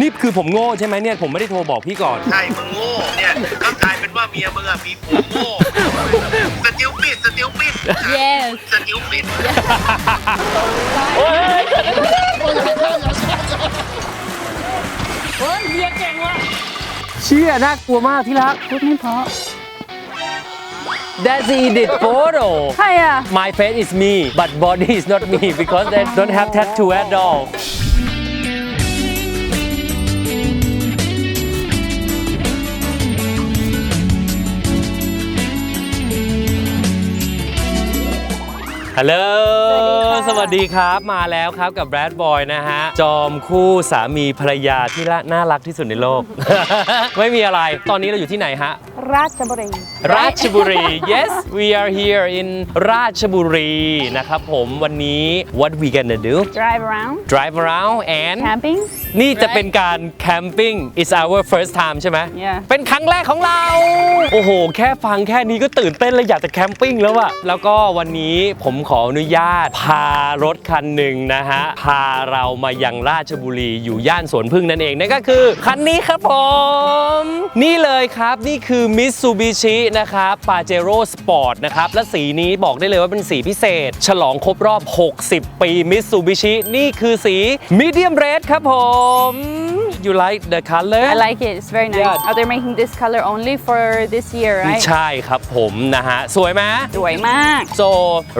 นี่คือผมโง่ใช่ไหมเนี่ยผมไม่ได้โทรบอกพี่ก่อน ใช่มึงโง่เนี่ยก็กลายเป็นว่าเมียมึงอะมีผัวโง่สติวปิดสติวปิด Yes สติวปิดโอ้ยเฮ้ยเฮียเก่งว่ะเชี่ยน่ากลัวมากที่รักพูดไม่เพราะ That's Edith photo ใครอะ My face is me but body is not me because they don't have tattoo at all ฮัลโหล สวัสดีครับ มาแล้วครับกับแบรดบอยนะฮะ จอมคู่สามีภรรยาที่ละน่ารักที่สุดในโลก ไม่มีอะไร ตอนนี้เราอยู่ที่ไหนฮะ ราชบุรี ราชบุรี yes we are here in ราชบุรีนะครับผมวันนี้ what we gonna do drive around drive around and camping นี่จะเป็นการแคมปิ้ง it's our first time ใช่ไหม Yeah เป็นครั้งแรกของเรา โอ้โห แค่ฟังแค่นี้ก็ตื่นเต้นเลยอยากจะแคมปิ้งแล้วอะแล้วก็วันนี้ผมขออนุญาต พารถคันหนึ่งนะฮะ พาเรามายังราชบุรีอยู่ย่านสวนพึ่งนั่นเอง นั่นก็คือคันนี้ครับผม นี่เลยครับนี่คือ Mitsubishi นะครับ Pajero Sport นะครับ และสีนี้บอกได้เลยว่าเป็นสีพิเศษ ฉลองครบรอบ 60 ปี Mitsubishi นี่คือสี Medium Red ครับผม you like the color I like it it's very nice Yeah. are they making this color only for this year right ใช่ครับผมนะฮะ สวยไหม สวยมาก so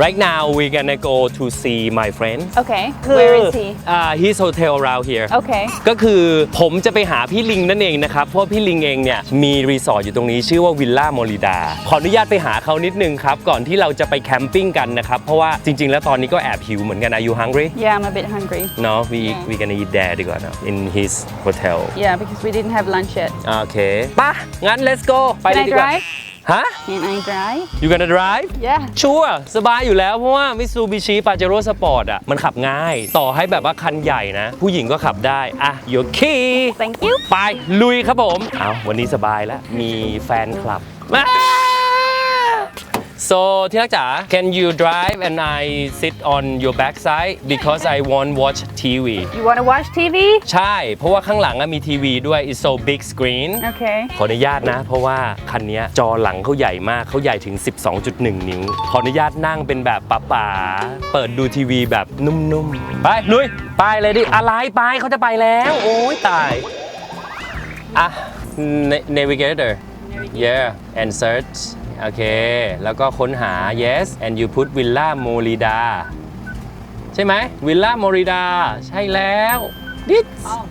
right now we gonna go to see my friend okay where is he อ่า his hotel around here okay ก็คือผมจะไปหาพี่ลิงนั่นเองนะครับ เพราะพี่ลิงเองเนี่ยมีรีสอร์ทอยู่ตรงนี้ชื่อว่าวิลล่าโมริดา ขออนุญาตไปหาเขานิดนึงครับ ก่อนที่เราจะไปแคมปิ้งกันนะครับ เพราะว่าจริง ๆ แล้วตอนนี้ก็แอบหิวเหมือนกัน Are you hungry yeah I'm a bit hungry No we eat Yeah. we gonna eat there ดีกว่านะ in his hotel yeah because we didn't have lunch yet โอเคป่ะงั้น let's go ไปเลย can I ดีกว่า drive ฮะ can I drive you gonna drive yeah ชัวร์สบายอยู่แล้วเพราะว่า Mitsubishi Pajero Sport อะ มันขับง่าย ต่อให้แบบว่าคันใหญ่นะ ผู้หญิงก็ขับได้ อะ your key thank you ไป ลุยครับผม เอาวันนี้สบายแล้ว มีแฟนคลับมา so ที่รักจ๋า can you drive and I sit on your backside because I want watch TV you want to watch TV ใช่ เพราะว่าข้างหลังอะมีทีวีด้วย it's so big screen okay ขออนุญาตนะ เพราะว่าคันเนี้ยจอหลังเขาใหญ่มากเขาใหญ่ถึง 12.1 นิ้ว ขออนุญาตนั่งเป็นแบบป๋าๆเปิดดูทีวีแบบนุ่มๆ ไปลุย ไปเลยดิ อะไรไปเขาจะไปแล้ว โอ้ยตาย อะ Na- navigator yeah and search โอเค แล้วก็ค้นหา yes and you put villa morida ใช่ไหม villa morida ใช่แล้ว this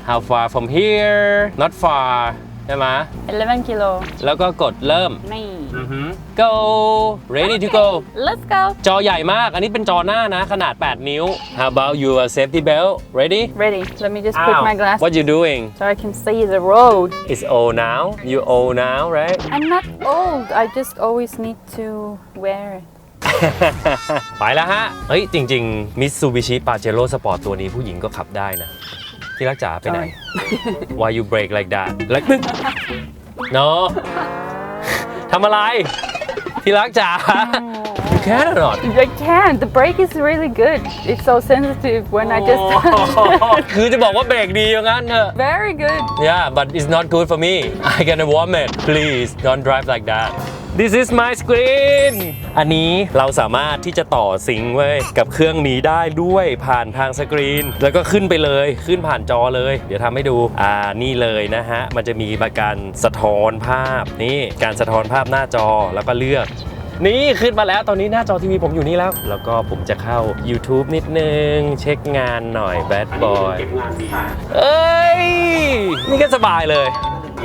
how far from here not far ใช่ไหม11 kilo แล้วก็กดเริ่มนี่ go ready to go let's go จอใหญ่มาก อันนี้เป็นจอหน้านะ ขนาด 8 นิ้ว how about your safety belt ready ready let me just put my glasses what you doing so I can see the road it's old now you old now right I'm not old I just always need to wear it ไปแล้วฮะ เฮ้ย จริงๆ Mitsubishi Pajero Sport ตัวนี้ผู้หญิงก็ขับได้นะ ที่รักจ๋าไปไหน Why you brake like that แล้วตึ๊ก no ทำอะไร ที่รักจ๋า you can or not I can't the brake is really good it's so sensitive when I just touch คือจะบอกว่าเบรกดีอย่างนั้นเถอะ very good Yeah but it's not good for me I gonna warm it please don't drive like that This is my screen อันนี้เราสามารถที่จะต่อซิงค์ไว้กับเครื่องนี้ได้ด้วยผ่านทางสกรีน แล้วก็ขึ้นไปเลยขึ้นผ่านจอเลย เดี๋ยวทำให้ดู อ่านี่เลยนะฮะ มันจะมีการสะท้อนภาพนี่การสะท้อนภาพหน้าจอแล้วก็เลือกนี่ขึ้นมาแล้วตอนนี้หน้าจอทีวีผมอยู่นี่แล้ว แล้วก็ผมจะเข้า YouTube นิดนึง เช็คงานหน่อย Bad Boy เอ้ย นี่ก็สบายเลย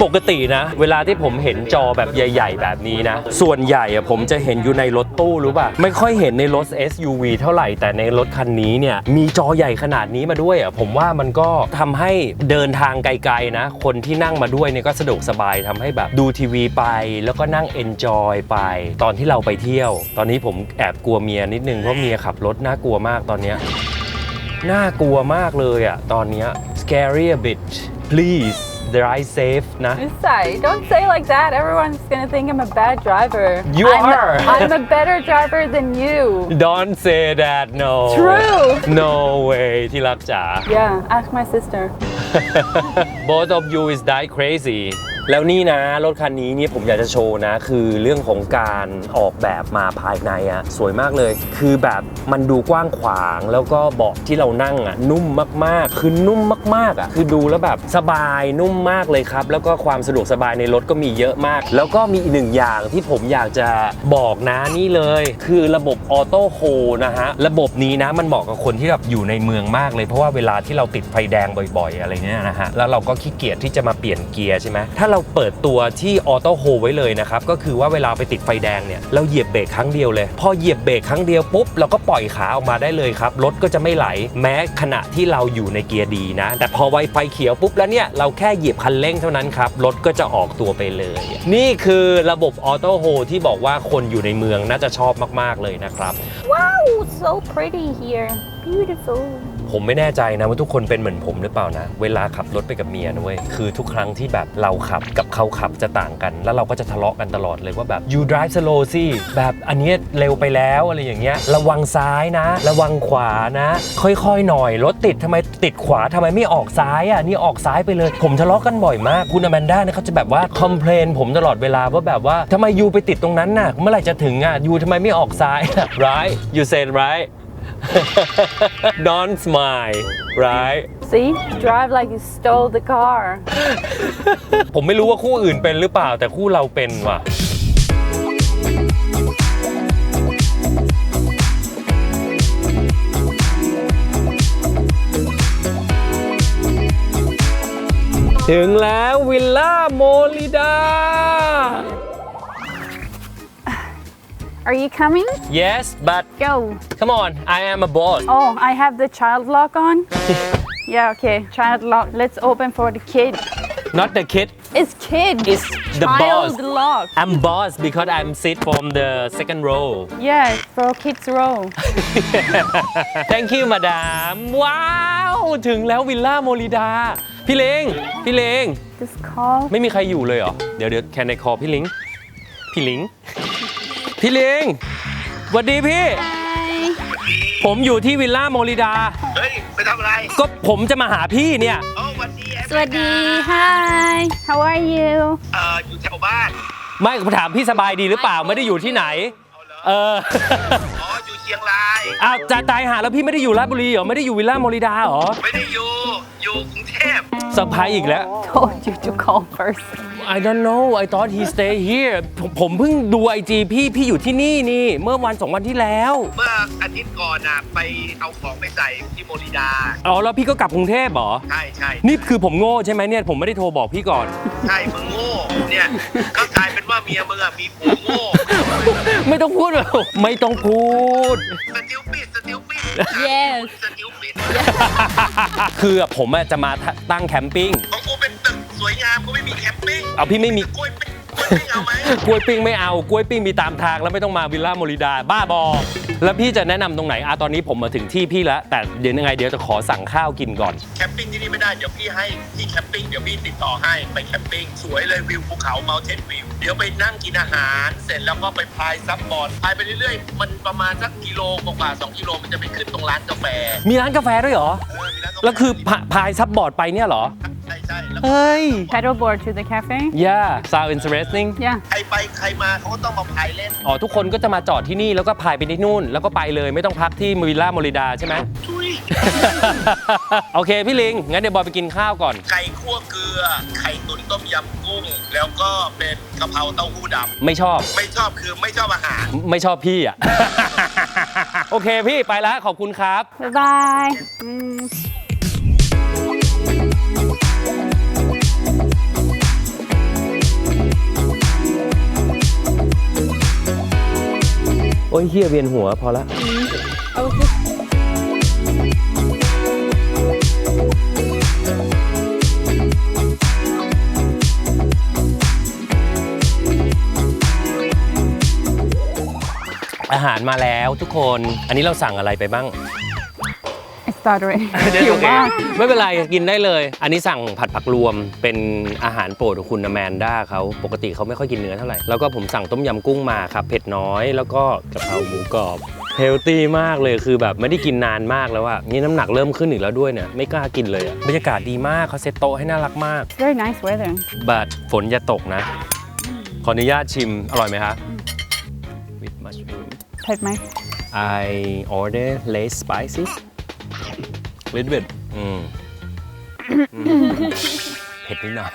ปกตินะ เวลาที่ผมเห็นจอแบบใหญ่ ๆ แบบนี้นะ ส่วนใหญ่อะผมจะเห็นอยู่ในรถตู้รู้ป่ะ ไม่ค่อยเห็นในรถ SUV เท่าไหร่แต่ในรถคันนี้เนี่ยมีจอใหญ่ขนาดนี้มาด้วยอะผมว่ามันก็ทำให้เดินทางไกลๆนะ คนที่นั่งมาด้วยเนี่ยก็สะดวกสบายทำให้แบบดูทีวีไป แล้วก็นั่ง enjoy ไป ตอนที่เราไปเที่ยว ตอนนี้ผมแอบกลัวเมียนิดนึงเพราะเมียขับรถน่ากลัวมากตอนเนี้ยน่ากลัวมากเลยอะตอนเนี้ย scary a bit please drive safe นะ Sorry, don't say like that. Everyone's gonna think I'm a bad driver. You I'm are. A, I'm a better driver than you. don't say that no True. no way ที่รักจ๋า Yeah, ask my sister. both of you is die crazy แล้วนี่นะรถคันนี้เนี่ยผมอยากจะโชว์นะ คือเรื่องของการออกแบบมาภายในอะสวยมากเลย คือแบบมันดูกว้างขวาง แล้วก็เบาะที่เรานั่งอะนุ่มมากๆ คือนุ่มมากๆอะคือดูแล้วแบบสบายนุ่มมากเลยครับ แล้วก็ความสะดวกสบายในรถก็มีเยอะมาก แล้วก็มีอีกหนึ่งอย่างที่ผมอยากจะบอกนะนี่เลย คือระบบออโต้โฮนะฮะระบบนี้นะมันเหมาะกับคนที่แบบอยู่ในเมืองมากเลยเพราะว่าเวลาที่เราติดไฟแดงบ่อย ๆ อะไรเงี้ยนะฮะแล้วเราก็ขี้เกียจที่จะมาเปลี่ยนเกียร์ใช่ไหมถ้าเราเราเปิดตัวที่ออโต้โฮไว้เลยนะครับ ก็คือว่าเวลาไปติดไฟแดงเนี่ยเราเหยียบเบรกครั้งเดียวเลย พอเหยียบเบรกครั้งเดียวปุ๊บเราก็ปล่อยขาออกมาได้เลยครับ รถก็จะไม่ไหล แม้ขณะที่เราอยู่ในเกียร์ดีนะ แต่พอไวไฟเขียวปุ๊บแล้วเนี่ยเราแค่เหยียบคันเร่งเท่านั้นครับ รถก็จะออกตัวไปเลย นี่คือระบบออโต้โฮที่บอกว่าคนอยู่ในเมืองน่าจะชอบมาก ๆ เลยนะครับ Wow, so pretty here. Beautiful. ผมไม่แน่ใจนะว่าทุกคนเป็นเหมือนผมหรือเปล่านะ เวลาขับรถไปกับเมียนะเว้ยคือทุกครั้งที่แบบเราขับกับเขาขับจะต่างกัน แล้วเราก็จะทะเลาะกันตลอดเลยว่าแบบ you drive slow สิแบบอันนี้เร็วไปแล้วอะไรอย่างเงี้ยระวังซ้ายนะ ระวังขวานะ ค่อยๆหน่อยรถติดทำไมติดขวาทำไมไม่ออกซ้ายอะนี่ออกซ้ายไปเลย ผมทะเลาะกันบ่อยมากคุณอแมนด้าเนี่ยเขาจะแบบว่าคอมเพลนผมตลอดเวลาว่าแบบว่าทำไมยูไปติดตรงนั้นน่ะเมื่อไหร่จะถึงอะยูทำไมไม่ออกซ้าย right you said right Don't smile right See? Drive like you stole the car. ผมไม่รู้ว่าคู่อื่นเป็นหรือเปล่าแต่คู่เราเป็นว่ะถึงแล้ววิลล่าโมลิดา Are you coming? yes but Go. come on I am a boss Oh, I have the child lock on. yeah, okay. Child lock. Let's open for the kid. not the kid It's kid. It's the child boss. lock. I'm boss because I'm sit from the second row Yeah, for kids row. Thank you มาดามว้าว ถึงแล้ววิลล่าโมลิดา พี่เลง พี่เลง Just call. ไม่มีใครอยู่เลยเหรอ เดี๋ยวเดี๋ยวแคนไอคอพี่ลิง พี่ลิง พี่ลิงสวัสดีพี่ ผมอยู่ที่วิลล่าโมลิดา เฮ้ย ไปทำอะไร ก็ผมจะมาหาพี่เนี่ย โอ้วันดีแอฟริกา Swaddy. Hi. How are you? เอ่ออยู่แถวบ้าน ไม่ผมถามพี่สบายดีหรือเปล่าไม่ได้อยู่ที่ไหน เอาเหรอเอออ๋ออยู่เชียงราย อ้าวจะตายหาแล้วพี่ไม่ได้อยู่ราชบุรีเหรอไม่ได้อยู่วิลล่าโมลิดาเหรอไม่ได้อยู่ อยู่กรุงเทพเซอร์ไพรส์อีกแล้ว Told you to call first. I don't know I thought he stay here ผมผมเพิ่งดูไอจีพี่พี่อยู่ที่นี่นี่ เมื่อวันสองวันที่แล้ว เมื่ออาทิตย์ก่อนน่ะไปเอาของไปใส่ที่โมริดา อ๋อแล้วพี่ก็กลับกรุงเทพเหรอ ใช่ใช่นี่คือผมโง่ใช่ไหมเนี่ย ผมไม่ได้โทรบอกพี่ก่อน ใช่มึงโง่ เนี่ยก็กลายเป็นว่าเมียมึงอะมีผัวโง่ ไม่ต้องพูดหรอกไม่ต้องพูด สติวปิดสติวปิด Yes สติวปิดคือผมอะจะมาตั้งแคมปิ้งของกูเป็นตึกสวยงามกูไม่มีแคมปิ้งเอาพี่ไม่มี กล้วยปิ้งกล้วยปิ้ง เอาไหมกล้วยปิ้งไม่เอากล้วยปิ้งมีตามทางแล้วไม่ต้องมาวิลล่าโมริดาบ้าบอแล้วพี่จะแนะนำตรงไหนอะตอนนี้ผมมาถึงที่พี่แล้ว แต่เดี๋ยวยังไงเดี๋ยวจะขอสั่งข้าวกินก่อน แคมปิ้งที่นี่ไม่ได้ เดี๋ยวพี่ให้ที่แคมปิ้งเดี๋ยวพี่ติดต่อให้ไปแคมปิ้งสวยเลยวิวภูเขา Mountain View เดี๋ยวไปนั่งกินอาหาร เสร็จแล้วก็ไปพายซับบอร์ดพายไปเรื่อยๆ มันประมาณสักกิโลกว่าๆสองกิโลมันจะไปขึ้นตรงร้านกาแฟมีร้านกาแฟด้วยเหรอ เออมีร้านกาแฟแล้วคือพาพายซับบอร์ดไปเนี่ยเหรอใช่ใช่ แล้วเฮ้ย Paddleboard to the cafe. yeah sound interesting Yeah. ใครไปใครมาเขาก็ต้องมาพายเล่นอ๋อ ทุกคนก็จะมาจอดที่นี่แล้วก็พายไปที่นู่น แล้วก็ไปเลยไม่ต้องพักที่วิลล่าโมริดาใช่ไหม ทุย โอเค พี่ลิง งั้นเดี๋ยวบอยไปกินข้าวก่อน ไก่คั่วเกลือ ไข่ตุ๋นต้มยำกุ้ง แล้วก็เป็นกะเพราเต้าหู้ดไม่ชอบำไม่ชอบคือไม่ชอบอาหาร ไม่ชอบพี่อะ โอเคพี่ไปแล้วขอบคุณครับ Bye bye. Mm. โอ้ ยเฮียเวียนหัวพอละอาหารมาแล้วทุกคน อันนี้เราสั่งอะไรไปบ้าง It's stuttering. เดี๋ยวหิโอวเคมากไม่เป็นไรกินได้เลย อันนี้สั่งผัดผักรวมเป็นอาหารโปรดของคุณอแมนด้าเขาปกติเขาไม่ค่อยกินเนื้อเท่าไหร่แล้วก็ผมสั่งต้มยำกุ้งมาครับเผ็ดน้อยแล้วก็กะเพราหมูกรอบเฮลตี้มากเลยคือแบบไม่ได้กินนานมากแล้วอะนี่น้ำหนักเริ่มขึ้นอีกแล้วด้วยเนี่ยไม่กล้ากินเลยอะบรรยากาศดีมากเขาเซตโต๊ะให้น่ารักมาก Very nice weather. บัดฝนจะตกนะ ขออนุญาตชิมอร่อยไหมครับ with mushroom เผ็ดไหม I order less spicy little bit อืมอืมเผ็ดนิดหน่อย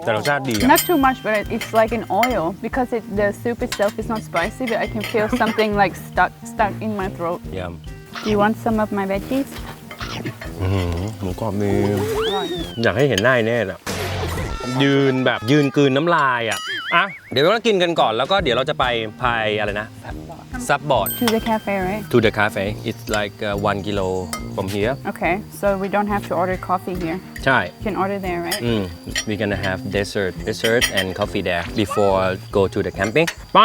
แต่รสชาติดีอะ Not too much, but it- it's like an oil because it, the soup itself is not spicy, but I can feel something like stuck stuck in my throat. เยี่ยม Do you want some of my veggies? อื้อหือหมูกรอบมี Right. อยากให้เห็นหน้าไอ้แน่อะยืนแบบยืนกลืนน้ำลายอะอะ เดี๋ยวเรากินกันก่อนแล้วก็เดี๋ยวเราจะไปพายอะไรนะ ซับบอร์ด To the cafe, right? to the cafe it's like uh, one kilo from here Okay, so we don't have to order coffee here. ใช่ You can order there, right? อืม we gonna have dessert dessert and coffee there before go to the camping ไป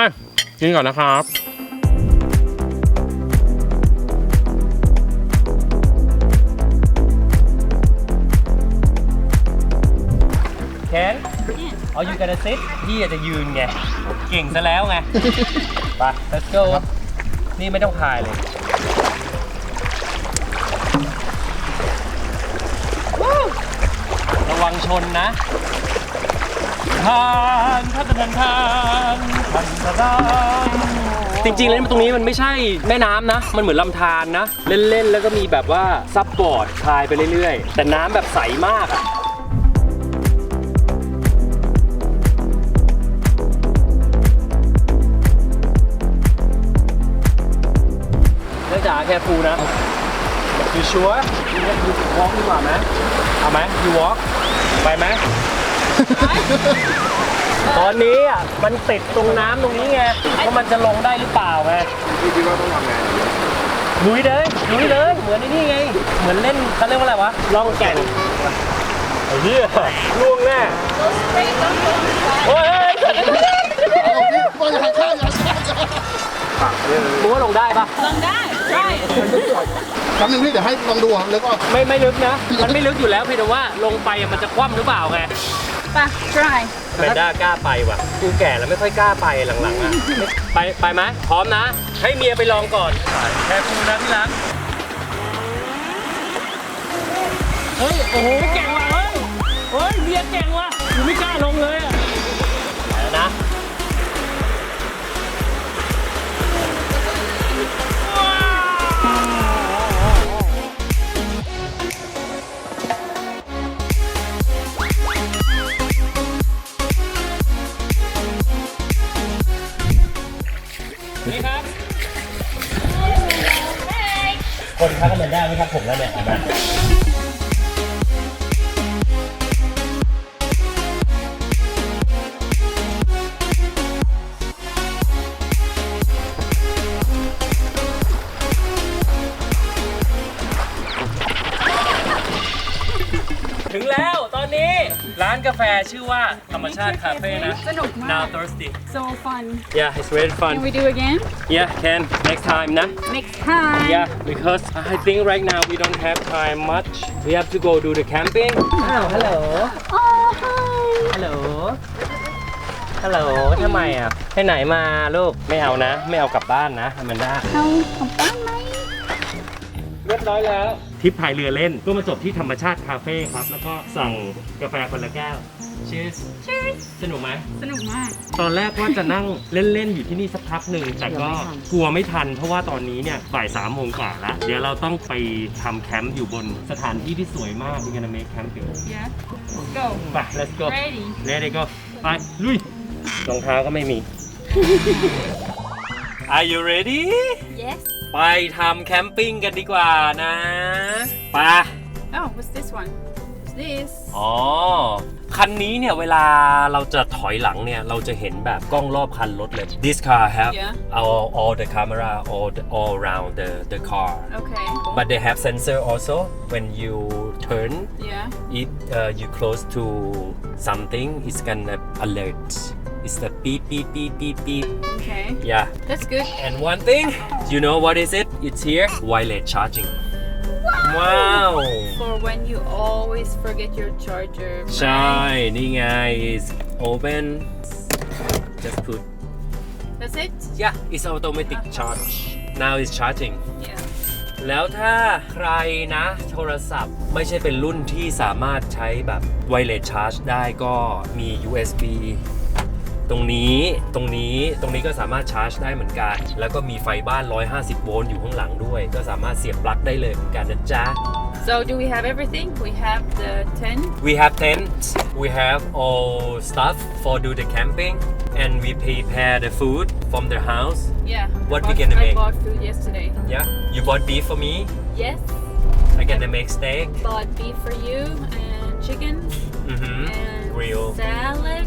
กินก่อนนะครับ เอาอยู่กันซิพี่อาจจะยืนไง เก่งซะแล้วไง ไป let's go นี่ไม่ต้องพายเลยระวังชนนะทานทานทานทานทานทานจริงๆแล้วตรงนี้มันไม่ใช่แม่น้ำนะ มันเหมือนลำธารนะ เล่นๆ แล้วก็มีแบบว่าซับบอร์ดพายไปเรื่อยๆ แต่น้ำแบบใสมากอะ เนื่องจากแค่ฟูนะ you sure you you walk ดีกว่าไหมเอาไหม you walk ไปไหม ตอนนี้อะมันติดตรงน้ำตรงนี้ไงว่ามันจะลงได้หรือเปล่าไงพี่คิดว่าต้องทำไงลุยเลยลุยเลยเหมือนไอ้นี่ไง เหมือนเล่นเขาเรียกว่าอะไรวะล่องแก่งไอ้เหี้ยล่วงแน่โอ้ยมึงว่าลงได้ปะ ครั้งหนึ่งพี่เดี๋ยวให้ลองดูครับแล้วก็ ไม่ไม่ลึกนะ มันไม่ลึกอยู่แล้วเพียงแต่ว่าลงไปอะมันจะคว่ำหรือเปล่าไง Pa, try. แมนด้ากล้าไปว่ะ กูแก่แล้วไม่ค่อยกล้าไปหลังๆอะ ไปไปไหมพร้อมนะ ให้เมียไปลองก่อนแค่คูนะที่รัก เฮ้ย โอ้โหเก่งว่ะเฮ้ย เฮ้ยเมียเก่งว่ะกูไม่กล้าลงเลยอะไปแล้วนะ คนทักกันได้ไม่ทักผมแล้วเนี่ยานกาแฟชื่อว่าธรรมชาติคาเฟ่นะ สนุกมาก Now thirsty So fun. Yeah it's very fun Can we do again? Yeah can next time นะ Next time. Yeah, because I think right now we don't have time much. We have to go do the camping. Oh, hello. Oh, hi. Hello. Hello. ทำไมอะไปไหนมาลูกไม่เอานะ ไม่เอากลับบ้านนะอแมนด้าเอาของป้าไหมเรียบร้อยแล้ว ทริปพายเรือเล่น ก็มาจบที่ธรรมชาติคาเฟ่ครับ แล้วก็สั่งกาแฟคนละแก้ว Cheers Cheers สนุกไหม สนุกมาก ตอนแรกว่าจะนั่งเล่น ๆ อยู่ที่นี่สักพักหนึ่ง แต่ก็กลัวไม่ทัน เพราะว่าตอนนี้เนี่ยบ่ายสามโมงกว่าแล้วเดี๋ยวเราต้องไปทำแคมป์อยู่บนสถานที่ที่สวยมาก We're gonna make camp here Yeah Let's go ไป let's go Ready เลดี้ก็ไป ลุย รองเท้าก็ไม่มี Are you ready Yes ไปทำแคมปิ้งกันดีกว่านะไป Oh what's this one What's this อ๋อ คันนี้เนี่ย เวลาเราจะถอยหลังเนี่ย เราจะเห็นแบบกล้องรอบคันรถเลย This car have Yeah. all all the camera all the, all around the the car Okay but they have sensor also when you turn Yeah if uh, you close to something it's gonna alert it's the beep beep beep beep beep Okay yeah That's good and one thing you know what is it it's here wireless charging ว้าว For when you always forget your charger. ใช่ นี่ไง is open just put That's it? yeah it's automatic charge now it's charging Yeah. แล้วถ้าใครนะโทรศัพท์ไม่ใช่เป็นรุ่นที่สามารถใช้แบบไวเลสชาร์จได้ก็มี USB ตรงนี้ตรงนี้ตรงนี้ก็สามารถชาร์จได้เหมือนกัน แล้วก็มีไฟบ้าน 150 โวลต์อยู่ข้างหลังด้วย ก็สามารถเสียบปลั๊กได้เลยเหมือนกันนะจ๊ะ So do we have everything? We have the tent. We have tent, we have all stuff for do the camping, and we prepare the food from the house. Yeah. What I we bought- gonna I make? bought food yesterday. Yeah, you bought beef for me. Yes. I gonna make steak. Bought beef for you and chicken Mm-hmm. and Grill. salad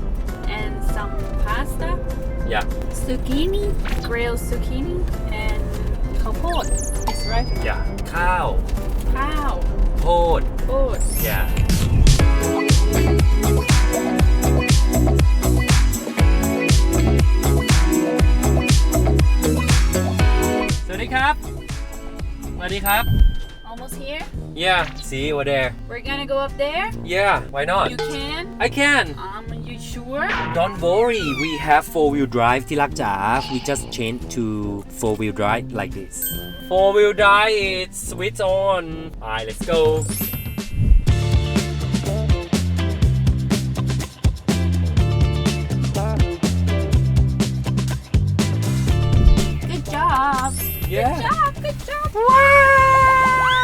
um, pasta, yeah, zucchini, grilled zucchini, and ข้าวโพด It's right. yeah Cow. Cow. yeah So Yeah. Almost here. yeah see over there we're gonna go up there yeah why not You can. I can ah you sure? Don't worry, we have four wheel drive ที่รักจ๋า we just change to four wheel drive like this four wheel drive it's switch on alright let's go Good job. yeah job. Good job. wow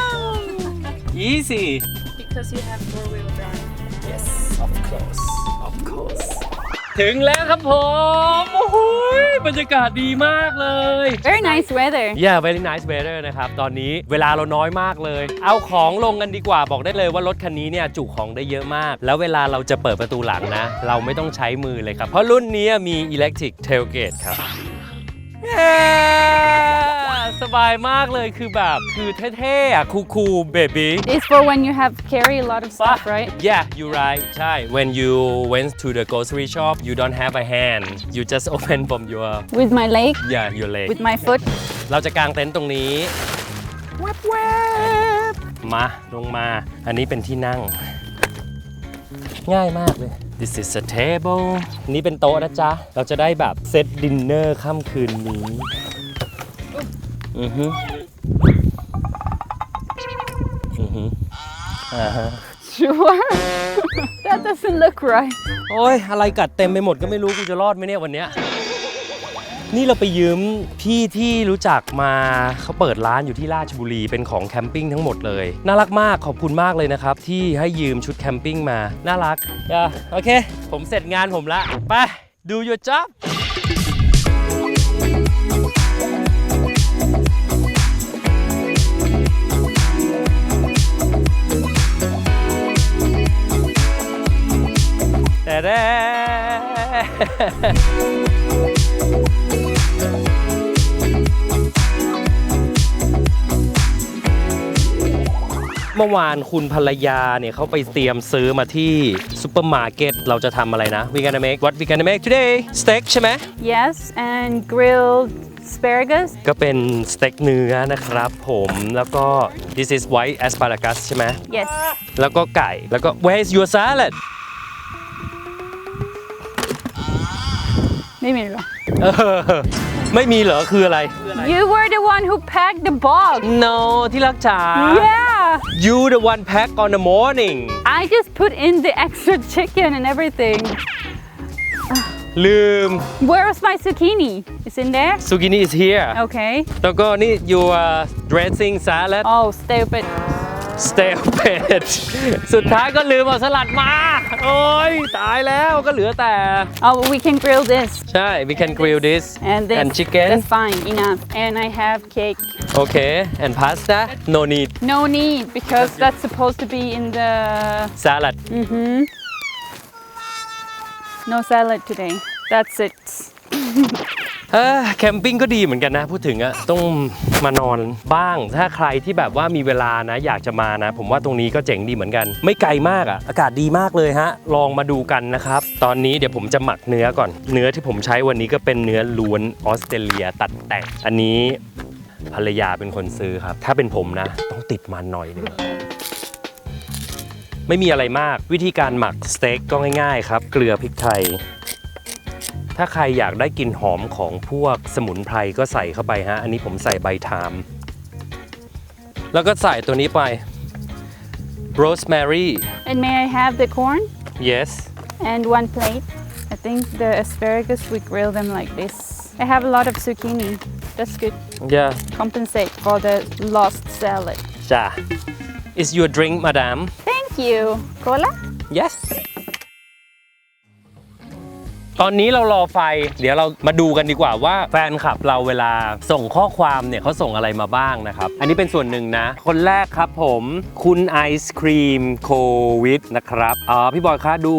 easy Because you have four wheel drive. yes of course of Course ถึงแล้วครับผมโอ้โหบรรยากาศดีมากเลย Very nice weather. Yeah very nice weather นะครับ ตอนนี้เวลาเราน้อยมากเลย เอาของลงกันดีกว่าบอกได้เลยว่ารถคันนี้เนี่ยจุของได้เยอะมาก แล้วเวลาเราจะเปิดประตูหลังนะ เราไม่ต้องใช้มือเลยครับ เพราะรุ่นนี้มี electric tailgate ครับเย้ สบายมากเลยคือแบบคือเท่ๆอะคูลๆ baby It's for when you have carry a lot of stuff, right? Yeah you're right ใช่ when you went to the grocery shop you don't have a hand you just open from your With my leg, yeah your leg with my foot. เราจะกางเต็นท์ตรงนี้แวบแวบมาลงมา อันนี้เป็นที่นั่ง ง่ายมากเลย This is a table นี่เป็นโต๊ะนะจ๊ะ เราจะได้แบบเซตดินเนอร์ค่ำคืนนี้ อือฮึอือฮึอ่าฮะ Sure. that doesn't look right. โอ้ยอะไรกัดเต็มไปหมดก็ไม่รู้กูจะรอดไหมเนี่ยวันเนี้ยนี่เราไปยืมพี่ที่รู้จักมาเขาเปิดร้านอยู่ที่ราชบุรีเป็นของแคมปิ้งทั้งหมดเลย น่ารักมากขอบคุณมากเลยนะครับ ที่ให้ยืมชุดแคมปิ้งมา น่ารักอะโอเค ผมเสร็จงานผมละ ไปดู your job แต่แด้เมื่อวานคุณภรรยาเนี่ยเขาไปเตรียมซื้อมาที่ซูเปอร์มาร์เก็ตเราจะทำอะไรนะ we gonna make what we gonna make today steak ใช่ไหม Yes, and grilled asparagus. ก็เป็นสเต็กเนื้อนะครับผมแล้วก็ this is white asparagus ใช่ไหม Yes. แล้วก็ไก่แล้วก็ where is your salad Maybe not. เออไม่มีเหรอคืออะไร You were the one who packed the box. no ที่รักจ๋า Yeah. you the one pack on the morning I just put in the extra chicken and everything. ลืม Where's my zucchini? It's in there? zucchini is here Okay. แล้วก็นี่ your dressing salad Oh, stupid. stale pet สุดท้ายก็ลืมเอาสลัดมา โอ้ย ตายแล้วก็เหลือแต่ Oh, we can grill this. ใช่ we can grill this And this. and chicken That's fine, enough. And I have cake. okay and pasta no need No need because that's supposed to be in the. salad Mm-hmm. No salad today. That's it. แคมปิ้งก็ดีเหมือนกันนะ พูดถึงอะต้องมานอนบ้าง ถ้าใครที่แบบว่ามีเวลานะ อยากจะมานะ ผมว่าตรงนี้ก็เจ๋งดีเหมือนกัน ไม่ไกลมากอะอากาศดีมากเลยฮะ ลองมาดูกันนะครับ ตอนนี้เดี๋ยวผมจะหมักเนื้อก่อน เนื้อที่ผมใช้วันนี้ก็เป็นเนื้อล้วนออสเตรเลียตัดแต่งอันนี้ภรรยาเป็นคนซื้อครับ ถ้าเป็นผมนะ ต้องติดมันหน่อยหนึงไม่มีอะไรมากวิธีการหมักสเต็กก็ง่ายๆครับ เกลือพริกไทย ถ้าใครอยากได้กลิ่นหอมของพวกสมุนไพรก็ใส่เข้าไปฮะ อันนี้ผมใส่ใบไทม์แล้วก็ใส่ตัวนี้ไป rosemary And may I have the corn yes and one plate? I think the asparagus we grill them like this. I have a lot of zucchini. That's good. yeah Compensate for the lost salad. จ้า is your drink madam Thank you. Cola? ตอนนี้เรารอไฟ เดี๋ยวเรามาดูกันดีกว่าว่าแฟนคลับเราเวลาส่งข้อความเนี่ยเขาส่งอะไรมาบ้างนะครับ อันนี้เป็นส่วนหนึ่งนะ คนแรกครับผมคุณไอศครีมโควิดนะครับอ๋อพี่บอยคะดู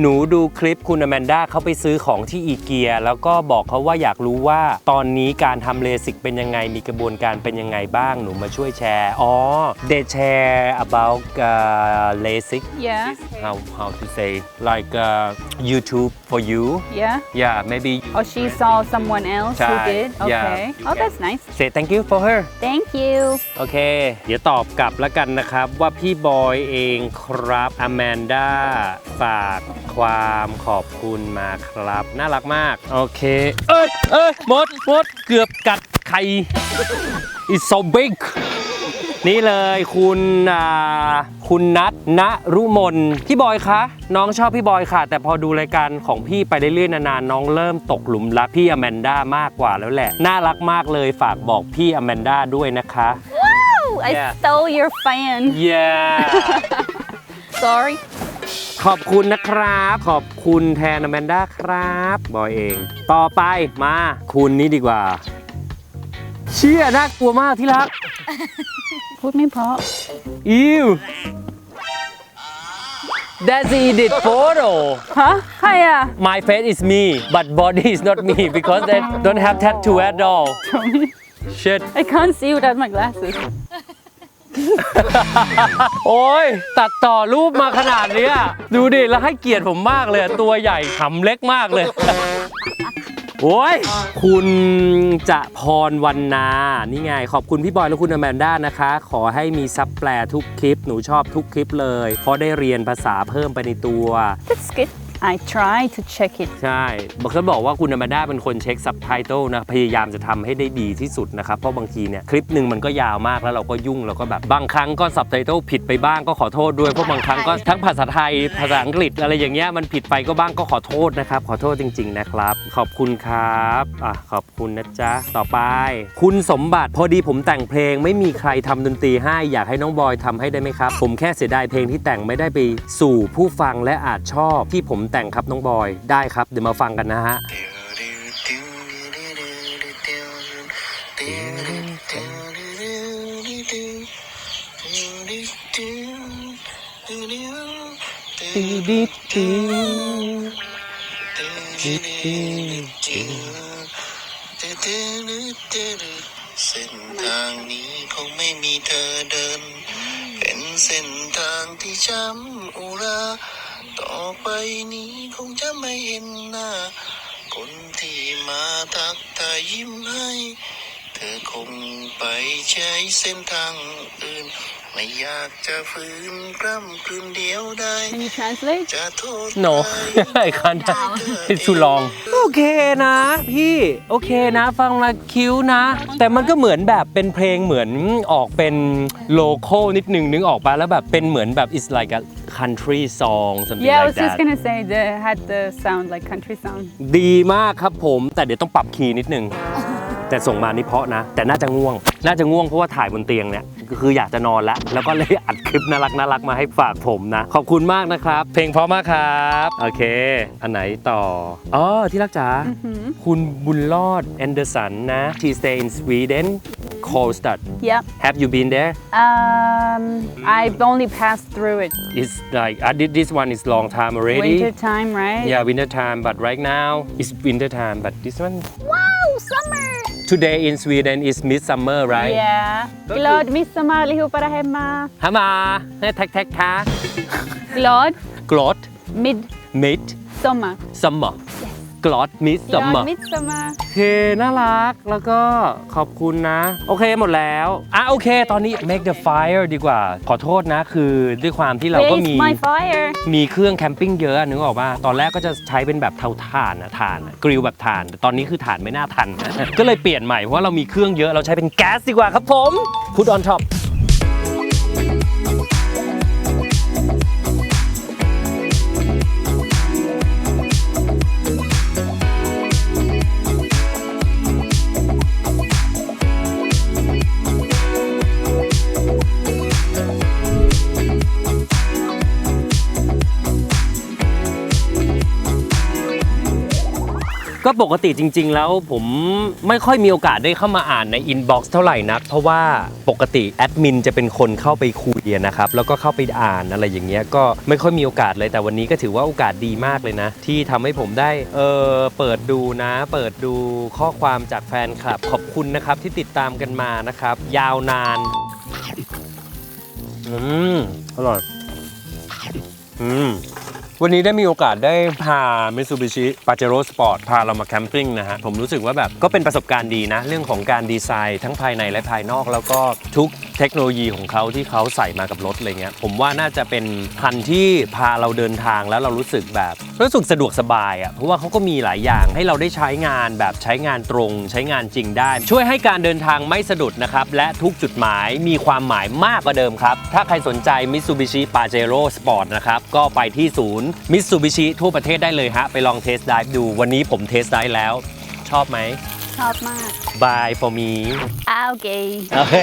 หนูดูคลิปคุณอแมนด้าเขาไปซื้อของที่อีเกียแล้วก็บอกเขาว่าอยากรู้ว่าตอนนี้การทำเลสิกเป็นยังไงมีกระบวนการเป็นยังไงบ้างหนูมาช่วยแชร์อ๋อ they share about uh, LASIK Yeah. how how to say like uh, YouTube for you Yeah. yeah maybe Or she saw someone else who Chai. did? Yeah. Okay. Oh, that's nice. say thank you for her Thank you. โอเค เดี๋ยวตอบกลับแล้วกันนะครับว่าพี่บอยเองครับอแมนด้าฝากความขอบคุณมาครับ น่ารักมาก โอเค เอ้ยเอ้ยหมดหมดเกือบกัดไข่ it's so big นี่เลยคุณอ่าคุณนัทณรุมนพี่บอยคะน้องชอบพี่บอยค่ะ แต่พอดูรายการของพี่ไปเรื่อยๆนานๆน้องเริ่มตกหลุมรักพี่อแมนด้ามากกว่าแล้วแหละ น่ารักมากเลยฝากบอกพี่อแมนด้าด้วยนะคะ Oh, I Yeah. stole your fan. yeah Sorry. ขอบคุณนะครับ ขอบคุณแทนอแมนด้าครับบอยเอง ต่อไปมาคุณนี่ดีกว่า เชี่ยน่ากลัวมากที่รัก Put me paw. Ew That's edit photo Huh? Hiya. My face is me but body is not me because they don't have tattoo at all Shit I can't see without my glasses. โอ้ยตัดต่อรูปมาขนาดเนี้ยดูดิ แล้วให้เกียรติผมมากเลย ตัวใหญ่หำเล็กมากเลย โอ้ยคุณจะพรวันนา นี่ไง ขอบคุณพี่บอยและคุณอแมนด้านะคะ ขอให้มีซับแปลทุกคลิป หนูชอบทุกคลิปเลย เพราะได้เรียนภาษาเพิ่มไปในตัว That's good. I try to check it. ใช่บอกเขาบอกว่าคุณอแมนด้าเป็นคนเช็คซับไตเติลนะ พยายามจะทำให้ได้ดีที่สุดนะครับ เพราะบางทีเนี่ย คลิปหนึ่งมันก็ยาวมากแล้วเราก็ยุ่งเราก็แบบบางครั้งก็ซับไตเติลผิดไปบ้างก็ขอโทษด้วย เพราะบางครั้งก็ทั้งภาษาไทยภาษาอังกฤษอะไรอย่างเงี้ยมันผิดไปก็บ้างก็ขอโทษนะครับ ขอโทษจริง ๆ นะครับ ขอบคุณครับอะขอบคุณนะจ๊ะต่อไป คุณสมบัติพอดีผมแต่งเพลงไม่มีใครทำดนตรีให้อยากให้น้องบอยทำให้ได้ไหมครับ ผมแค่เสียดายเพลงที่แต่งไม่ได้ไปสู่ผู้ฟังและอาจชอบที่ผมแต่งครับน้องบอยได้ครับ เดี๋ยวมาฟังกันนะฮะเส้นทางนี้คงไม่มีเธอเดิน เป็นเส้นทางที่ช้ำอุรา ต่อไปนี้คงจะไม่เห็นหน้า คนที่มาทักทายยิ้มให้ เธอคงไปใช้เส้นทางอื่น ไม่อยากจะฝืนกล้ำคืนเดียวได้ Can you translate? จะโทษ no ใคร I can't it's too long โอเคนะพี่ โอเคนะฟังและคิ้วนะ แต่มันก็เหมือนแบบเป็นเพลงเหมือนออกเป็นโลโก้นิดนึงนึงออกไปแล้วแบบเป็นเหมือนแบบ it's like a country song something Yeah, I like was just that gonna say the had the sound like country sound. ดีมากครับผม แต่เดี๋ยวต้องปรับคีย์นิดนึง แต่ส่งมานี่เพราะนะ แต่น่าจะง่วง น่าจะง่วงเพราะว่าถ่ายบนเตียงเนี่ยก็คืออยากจะนอนแล้วแล้วก็เลยอัดคลิปน่ารักน่ารักมาให้ฝากผมนะ ขอบคุณมากนะครับ เพลงเพราะมากครับโอเค อันไหนต่ออ๋อที่รักจ๋าคุณบุญรอดแอนเดอร์สันนะ she stay in Sweden Karlstad Yeah. have you been there Um, I've only passed through it. it's like I did this one is long time already Winter time, right? yeah winter time but right now it's winter time but this one Wow, summer! Today in Sweden is midsummer right Yeah. Glad midsommar allihopa där hemma. ฮามาให้แท็กแท็กค่ะ Glad กรด midsommar. mid summer กลอดมิสซัมเมอ Ja, ร์ midsommar. โอเค น่ารักแล้วก็ขอบคุณนะ โอเคหมดแล้วอะโอเค ตอนนี้ make the fire ดีกว่า ขอโทษนะคือด้วยความที่เราก็ Where มี is my fire? มีเครื่องแคมปิ้งเยอะนึกออกป่ะตอนแรกก็จะใช้เป็นแบบเตาถ่านอะถ่านอะกริลแบบถ่าน แต่ตอนนี้คือถ่านไม่น่าทัน ก็เลยเปลี่ยนใหม่เพราะว่าเรามีเครื่องเยอะเราใช้เป็นแก๊สดีกว่าครับผม Put on top ก็ปกติจริง ๆ แล้วผมไม่ค่อยมีโอกาสได้เข้ามาอ่านในอินบ็อกซ์เท่าไหร่นัก เพราะว่าปกติแอดมินจะเป็นคนเข้าไปคุยนะครับ แล้วก็เข้าไปอ่านอะไรอย่างเงี้ยก็ไม่ค่อยมีโอกาสเลยแต่วันนี้ก็ถือว่าโอกาสดีมากเลยนะ ที่ทำให้ผมได้เออเปิดดูนะ เปิดดูข้อความจากแฟนคลับ ขอบคุณนะครับที่ติดตามกันมานะครับ ยาวนานอืมอร่อยอืม วันนี้ได้มีโอกาสได้พา Mitsubishi Pajero Sport พาเรามาแคมปิ้งนะฮะ ผมรู้สึกว่าแบบก็เป็นประสบการณ์ดีนะ เรื่องของการดีไซน์ทั้งภายในและภายนอก แล้วก็ทุก เทคโนโลยีของเขาที่เขาใส่มากับรถอะไรเงี้ยผมว่าน่าจะเป็นคันที่พาเราเดินทางแล้วเรารู้สึกแบบรู้สึกสะดวกสบายอะ่ะเพราะว่าเขาก็มีหลายอย่างให้เราได้ใช้งานแบบใช้งานตรง ใช้งานจริงได้ ช่วยให้การเดินทางไม่สะดุดนะครับและทุกจุดหมายมีความหมายมากกว่าเดิมครับ ถ้าใครสนใจ Mitsubishi Pajero Sport นะครับก็ไปที่ศูนย์ Mitsubishi ทั่วประเทศได้เลยฮะไปลองเทสไดฟ์ดูวันนี้ผมเทสไดฟ์แล้ว ชอบไหมชอบมาก Bye for me โอเค โอเค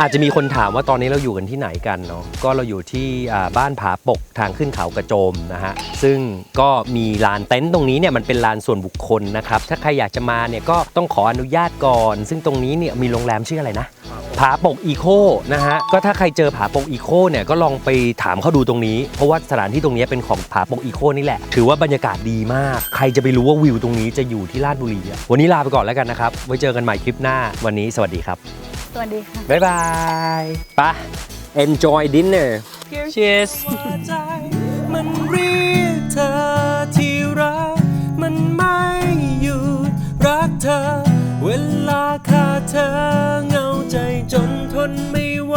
อาจจะมีคนถามว่าตอนนี้เราอยู่กันที่ไหนกันเนาะก็เราอยู่ที่อ่าบ้านผาปกทางขึ้นเขากระโจมนะฮะซึ่งก็มีลานเต็นท์ตรงนี้เนี่ยมันเป็นลานส่วนบุคคลนะครับถ้าใครอยากจะมาเนี่ยก็ต้องขออนุญาตก่อน ซึ่งตรงนี้เนี่ยมีโรงแรมชื่ออะไรนะ ผาปกอีโคนะฮะก็ถ้าใครเจอผาปกอีโคเนี่ยก็ลองไปถามเขาดูตรงนี้ เพราะว่าสถานที่ตรงนี้เป็นของผาปกอีโคนี่แหละ ถือว่าบรรยากาศดีมาก ใครจะไปรู้ว่าวิวตรงนี้จะอยู่ที่ลาดบุรีอะวันนี้ลาไปก่อนแล้วกันนะครับ ไว้เจอกันใหม่คลิปหน้าวันนี้สวัสดีครับ สวัสดีค่ะ บ๊ายบายไป enjoy dinner Cheers cheers ใจมันเรียกเธอที่รัก มันไม่หยุดรักเธอ เวลาขาดเธอเหงาใจจนทนไม่ไหว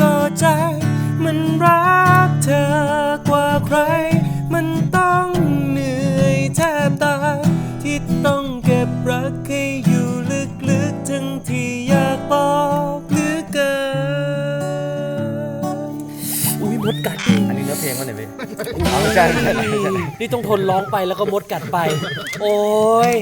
ก็ใจมันรักเธอกว่าใคร มันต้องเหนื่อยแทบตายที่ต้องเก็ บรักให้อยู่ลึกๆทั้งที่อยากบอกเหลือเกินอุ้ยมดกัดอันนี้เนื้อเพลงมันไหนพี่นี่ต้องทนร้องไปแล้วก็มดกัดไป โอ้ย